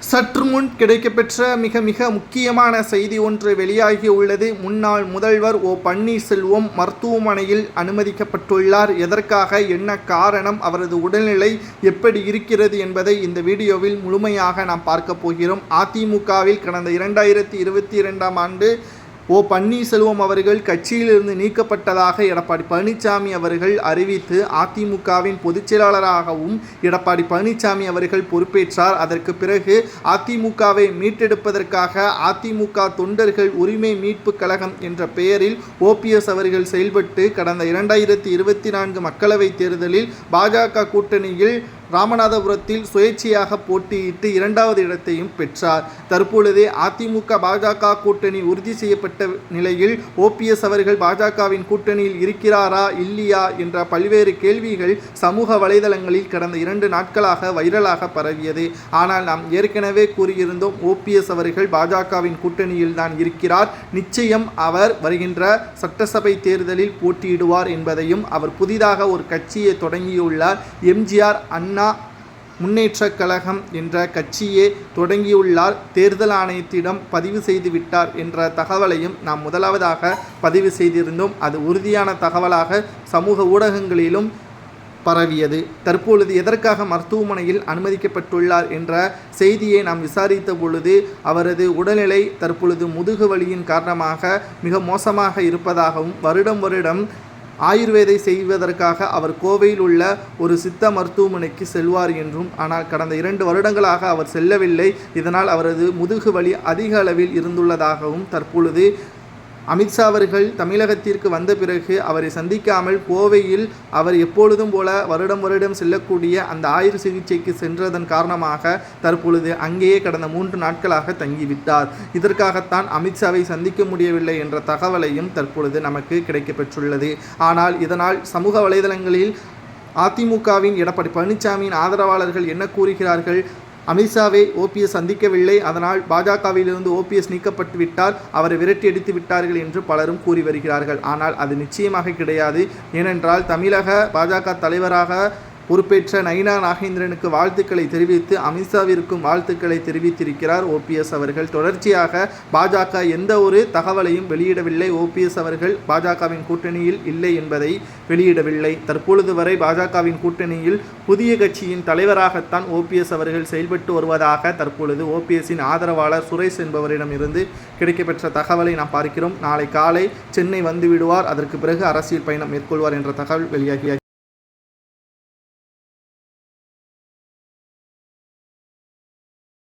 சற்று முன் கிடைக்கப்பெற்ற மிக மிக முக்கியமான செய்தி ஒன்று வெளியாகி உள்ளது. முன்னாள் முதல்வர் ஓ. பன்னீர்செல்வம் மருத்துவமனையில் அனுமதிக்கப்பட்டுள்ளார். எதற்காக? என்ன காரணம்? அவரது உடல்நிலை எப்படி இருக்கிறது என்பதை இந்த வீடியோவில் முழுமையாக நாம் பார்க்க போகிறோம். அதிமுகவில் கடந்த இரண்டாயிரத்தி இருபத்தி இரண்டாம் ஆண்டு ஓ பன்னீர்செல்வம் அவர்கள் கட்சியிலிருந்து நீக்கப்பட்டதாக எடப்பாடி பழனிசாமி அவர்கள் அறிவித்து அதிமுகவின் பொதுச்செயலாளராகவும் எடப்பாடி பழனிசாமி அவர்கள் பொறுப்பேற்றார். அதற்கு பிறகு அதிமுகவை மீட்டெடுப்பதற்காக அதிமுக தொண்டர்கள் உரிமை மீட்பு கழகம் என்ற பெயரில் ஓபிஎஸ் அவர்கள் செயல்பட்டு கடந்த இரண்டாயிரத்தி இருபத்தி நான்கு மக்களவைத் தேர்தலில் பாஜக கூட்டணியில் ராமநாதபுரத்தில் சுயேட்சையாக போட்டியிட்டு இரண்டாவது இடத்தையும் பெற்றார். தற்பொழுதே அதிமுக பாஜக கூட்டணி உறுதி செய்யப்பட்ட நிலையில் ஓபிஎஸ் அவர்கள் பாஜகவின் கூட்டணியில் இருக்கிறாரா இல்லையா என்ற பல்வேறு கேள்விகள் சமூக வலைதளங்களில் கடந்த இரண்டு நாட்களாக வைரலாக பரவியது. ஆனால் நாம் ஏற்கனவே கூறியிருந்தோம் ஓபிஎஸ் அவர்கள் பாஜகவின் கூட்டணியில் தான் இருக்கிறார். நிச்சயம் அவர் வருகின்ற சட்டசபை தேர்தலில் போட்டியிடுவார் என்பதையும் அவர் புதிதாக ஒரு கட்சியை தொடங்கியுள்ளார். எம்ஜிஆர் அண்ணா முன்னேற்றக் கழகம் என்ற கட்சியே தொடங்கியுள்ளார். தேர்தல் ஆணையத்திடம் பதிவு செய்துவிட்டார் என்ற தகவலையும் நாம் முதலாவதாக பதிவு செய்திருந்தோம். அது உறுதியான தகவலாக சமூக ஊடகங்களிலும் பரவியது. தற்பொழுது எதற்காக மருத்துவமனையில் அனுமதிக்கப்பட்டுள்ளார் என்ற செய்தியை நாம் விசாரித்த பொழுது அவரது உடல்நிலை தற்பொழுது முதுகு வலியின் காரணமாக மிக மோசமாக இருப்பதாகவும் வருடம் வருடம் ஆயுர்வேதை செய்வதற்காக அவர் கோவையில் உள்ள ஒரு சித்த மருத்துவமனைக்கு செல்வார் என்றும் ஆனால் கடந்த இரண்டு வருடங்களாக அவர் செல்லவில்லை. இதனால் அவரது முதுகு வலி அதிக அளவில் இருந்துள்ளதாகவும் தற்பொழுது அமித்ஷா அவர்கள் தமிழகத்திற்கு வந்த பிறகு அவரை சந்திக்காமல் கோவையில் அவர் எப்பொழுதும் போல வருடம் வருடம் செல்லக்கூடிய அந்த ஆயுர் சிகிச்சைக்கு சென்றதன் காரணமாக தற்பொழுது அங்கேயே கடந்த மூன்று நாட்களாக தங்கிவிட்டார். இதற்காகத்தான் அமித்ஷாவை சந்திக்க முடியவில்லை என்ற தகவலையும் தற்பொழுது நமக்கு கிடைக்கப்பெற்றுள்ளது. ஆனால் இதனால் சமூக வலைதளங்களில் அதிமுகவின் எடப்பாடி பழனிசாமியின் ஆதரவாளர்கள் என்ன கூறுகிறார்கள்? அமித்ஷாவை ஓபிஎஸ் சந்திக்கவில்லை. அதனால் பாஜகவிலிருந்து ஓபிஎஸ் நீக்கப்பட்டு விட்டார் அவரை விரட்டி அடித்து விட்டார்கள் என்று பலரும் கூறி வருகிறார்கள். ஆனால் அது நிச்சயமாக கிடையாது. ஏனென்றால் தமிழக பாஜக தலைவராக பொறுப்பேற்ற நயினா நாகேந்திரனுக்கு வாழ்த்துக்களை தெரிவித்து அமித்ஷாவிற்கும் வாழ்த்துக்களை தெரிவித்திருக்கிறார் ஓபிஎஸ் அவர்கள். தொடர்ச்சியாக பாஜக எந்த ஒரு தகவலையும் வெளியிடவில்லை. ஓபிஎஸ் அவர்கள் பாஜகவின் கூட்டணியில் இல்லை என்பதை வெளியிடவில்லை. தற்பொழுது வரை பாஜகவின் கூட்டணியில் புதிய கட்சியின் தலைவராகத்தான் ஓபிஎஸ் அவர்கள் செயல்பட்டு வருவதாக தற்பொழுது ஓபிஎஸ்ஸின் ஆதரவாளர் சுரேஷ் என்பவரிடமிருந்து கிடைக்கப்பெற்ற தகவலை நாம் பார்க்கிறோம். நாளை காலை சென்னை வந்து விடுவார். அதற்கு பிறகு அரசியல் பயணம் மேற்கொள்வார் என்ற தகவல் வெளியாகிய